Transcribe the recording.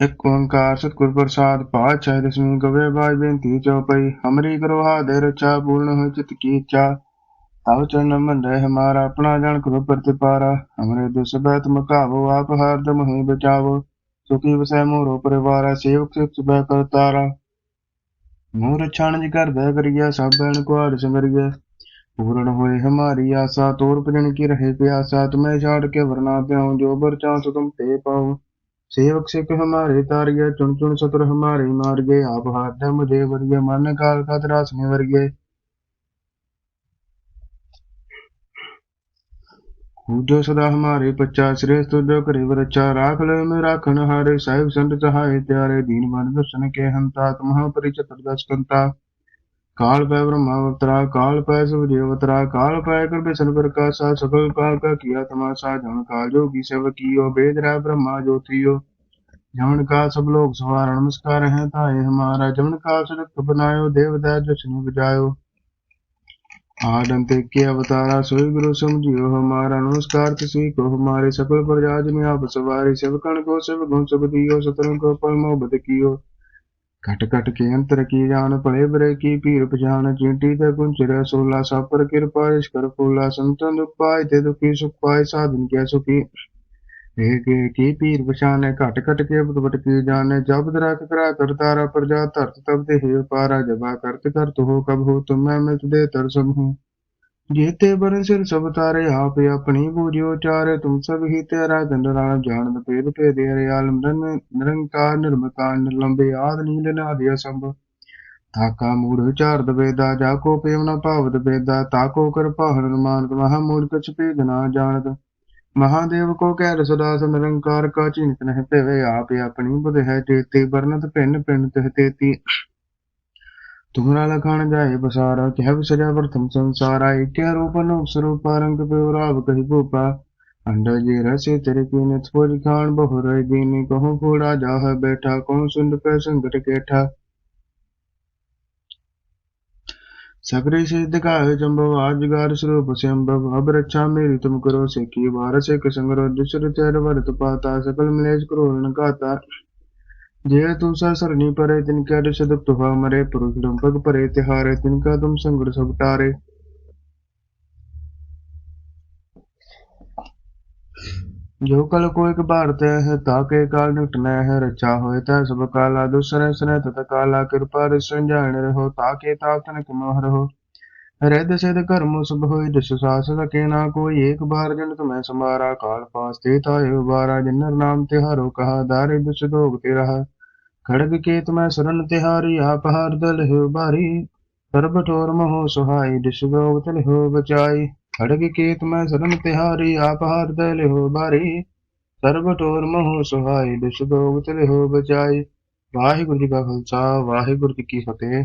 ਇੱਕ ਓੰਕਾਰ ਸਤਿਗੁਰ ਪ੍ਰਸਾਦ ਪਾਤਸ਼ਾਹ ਦਸਵੀਂ ਗਵੇ ਬਾਜ ਬੇਨਤੀ ਚਉਪਈ ਹਮਰੀ ਕਰੋ ਹਾਦੇ ਰਚਾ, ਪੂਰਨ ਹੋਇ ਚਿਤ ਕੀ ਇੱਛਾ। ਤਵ ਚਰਨ ਮੰਡੇ ਹਮਾਰਾ ਆਪਣਾ ਜਨ ਕਰੋ ਪ੍ਰਤਿਪਾਰਾ। ਹਮਰੇ ਦੁਸ ਬੈ ਤੁਮ ਕਾਵੋ ਆਪ ਹਰਦਮ ਹੀ ਬਚਾਵੋ। ਸੁਖੀ ਵਸੈ ਮੋਰੋ ਪਰਿਵਾਰਾ, ਸੇਵਕ ਸਿਖ ਸੁਬੈ ਕਰਤਾਰਾ ਮੋਰ ਛਾਣ ਜੀ ਕਰ ਬੈ ਕਰੀਆ ਸਭ ਬੈਣ ਕੁਆੜ ਸੰਗਰੀਆ ਪੂਰਨ ਹੋਏ ਹਮਾਰੀ ਆਸਾ, ਤੋਰ ਭਜਨ ਕੀ ਰਹੇ ਪਿਆਸਾ। ਤੁਮੇ ਛਾੜ ਕੇ ਵਰਨਾ ਪਿਆਉ ਜੋ ਬਰ ਚਾਂਸ ਤੁਮ ਤੇ ਪਾਉ। सेवक सिख हमारे तारिये चुन चुन सतुर हमारे मार गए आप हाथ मुझे वर्गे मन काल का त्रास में वर्गे जो सदा हमारे पच्चा श्रेष्ठ जो करे वरचा राख ले में राखन हारे साहिब संत सहाय प्यारे दीन बन दर्शन के हंता तुम परिचय दस कंता काल पै ब्रह्मा अवतरा काल पै सूर्य अवतरा काल पै कर बिसन प्रकाशा सकल काल का किया तमाशा जन काल जोगी सेव कियो वेद रह ब्रह्मा ज्योतियो जमन का सब लोग सवार नमस्कार है ताए हमारा जमन का सुरत बनायो देवता जश्न बजायो आदंत के अवतारा सोई गुरु समझियो हमारा नमस्कार किसी को हमारे सकल प्रजाजन आप सवारी सेवकन को सेव गुण सब दियो सतरन को पल मोहब्बत कियो ਘਟ ਘਟ ਕੇ ਅੰਤਰ ਕੀ ਜਾਣ ਭਲੇ ਬਰੇ ਕੀ ਪੀਰ ਪਛਾਨ ਚਿੰਟੀ ਤੇ ਗੁੰਚਰ ਸੋਲਾ ਸਭ ਕਿਰਪਾ ਰਿਸ਼ ਕਰ ਫੂਲਾ ਸੰਤਨ ਦੁਖ ਤੇ ਦੁਖੀ ਸੁਖ ਪਾਏ, ਸਾਧਨ ਕੇ ਸੁਖੀ। ਇਹ ਕੇ, ਕੀ ਪੀਰ ਪਛਾਨ ਘਟ ਘਟ ਕੇ ਬਟ ਬਟ ਕੀ ਜਾਣ ਜਬ ਦਰਖ ਕਰਾ ਕਰਤਾਰਾ ਪ੍ਰਜਾ ਧਰਤ ਤਬ ਦੇ ਹੈ ਪਾਰਾ ਜਬਾ ਕਰਤ ਕਰਤ ਹੋ ਕਬ ਹੋ, ਤੁਮ ਮੈਂ ਮਿਤ ਦੇ ਤਰਸਮ ਹੂੰ ਜੇਤੇ ਬਰਨ ਸਿਰ ਸਭ ਤਾਰੇ ਆਪ ਆਪਣੀ ਬੂਝੀ ਉਚਾਰੇ, ਤੁਮ ਸਭ ਹੀ ਤੇਰਾ ਗੰਡਰਾਲ ਜਾਣਦ ਭੇਦ ਭੇਦੇ ਰਿਆਲ ਮਰਨ ਨਿਰੰਕਾਰ, ਨਿਰਮਕਾਰ, ਨਿਰਲੰਬੇ ਆਦ ਨੀਲ ਨਾਦਿ ਅਸੰਭ ਤਾਕਾ ਮੂੜ ਵਿਚਾਰ ਦਵੇਦਾ ਜਾ ਕੋ ਪੇਵ ਨਾ ਭਾਵਦ ਵੇਦਾ ਤਾਕੋ ਕਿਰਪਾ ਹਰਨਮਾਨ ਮਹਾ ਮੂੜ ਕਛ ਭੇਦ ਨਾ ਜਾਣਦ। ਮਹਾਦੇਵ ਕੋ ਕਹਿ ਰਸਦਾ ਨਿਰੰਕਾਰ, ਕਾ ਚਿੰਤ ਨਹਿ ਭੇਵੇ ਆਪ ਆਪਣੀ ਬੁਧ ਹੈ ਜੇਤੀ ਬਰਨਤ ਭਿੰਨ ਭਿੰਨ ਤਹਿ ਤੇਤੀ। तेती तुमरा लखान जाए बसारा कह सजा प्रथम संसारा इत्या रूप रूप स्वरूप रंग पे राव कही भूपा अंडा जी रसे तेरे की नित फौज खान बहु रही दीनी कहूँ फूड़ा जाह बैठा कहूँ सुंद पे संकट केठा सकरी सिद्ध काहे जम्बव आजगार स्वरूप संभव अब रक्षा मेरी तुम करो से की बार से कसंगरो दुसर तेर वरत पाता सकल मिलेज करो न ದೇಹತುಂಸ ಸರಣಿಪರೆ ತಿನ್ಕ್ಯಾದು ಸದುಪ್ತುಭ ಮರೆ ಪುರುಷದುಂಪಗ ಪರೆ ತಿಹಾರೆ ತಿನ್ಕಾದುಂ ಸಂಗುಡ ಸಗುಟಾರೆ ਜੋ ਕਲ ਕੋ ਇਕ ਭਾਰਤ ਹੈ ਤਾਕੇ ਕਾਲ ਨਿਟਨੈ ਹੈ, ਰਚਾ ਹੋਇ ਤੈ ਸਭ ਕਾਲਾ, ਦੁਸਰੇ ਸਨੇ ਤਤ ਕਾਲਾ, ਕਿਰਪਾ ਰਿਸ ਸੰਜਾਣ ਰਹੋ ਤਾਕੇ ਤਾਤਨ ਕਿਮੋਹ ਰਹੋ। ਰਹਿਦ ਸਿਦ ਕਰਮ ਸੁਭ ਹੋਇ ਦਸ ਸਾਸ ਸਕੇ ਨਾ ਕੋਈ, ਏਕ ਬਾਰ ਜਨ ਤੁਮੈ ਸਮਾਰਾ ਕਾਲ ਪਾਸ ਤੇ ਤਾਇ ਬਾਰਾ, ਜਨਰ ਨਾਮ ਤੇ ਹਰੋ ਕਹਾ, ਦਾਰੇ ਦੁਸ ਦੋਗ ਤੇ ਰਹਾ। ਖੜਗ ਕੇਤ ਮੈਂ ਸਰਨ ਤਿਹਾਰੀ, ਆਪ ਹਰ ਦਲ ਹੋ ਬਾਰੀ ਸਰਬ ਠੋਰ ਮੋਹ ਸੁਹਾਈ ਦਿਸ਼ਗੋ ਤਲ ਹੋ ਬਚਾਈ। ਖੜਗ ਕੇਤ ਮੈਂ ਸਰਨ ਤਿਹਾਰੀ, ਆਪ ਹਰ ਦਲ ਹੋ ਬਾਰੀ ਸਰਬ ਠੋਰ ਮੋਹ ਸੁਹਾਈ ਦਿਸ਼ਗੋ ਤਲ ਹੋ ਬਚਾਈ। ਵਾਹਿਗੁਰੂ ਜੀ ਕਾ ਖਾਲਸਾ, ਵਾਹਿਗੁਰੂ ਜੀ ਕੀ ਫਤਿਹ।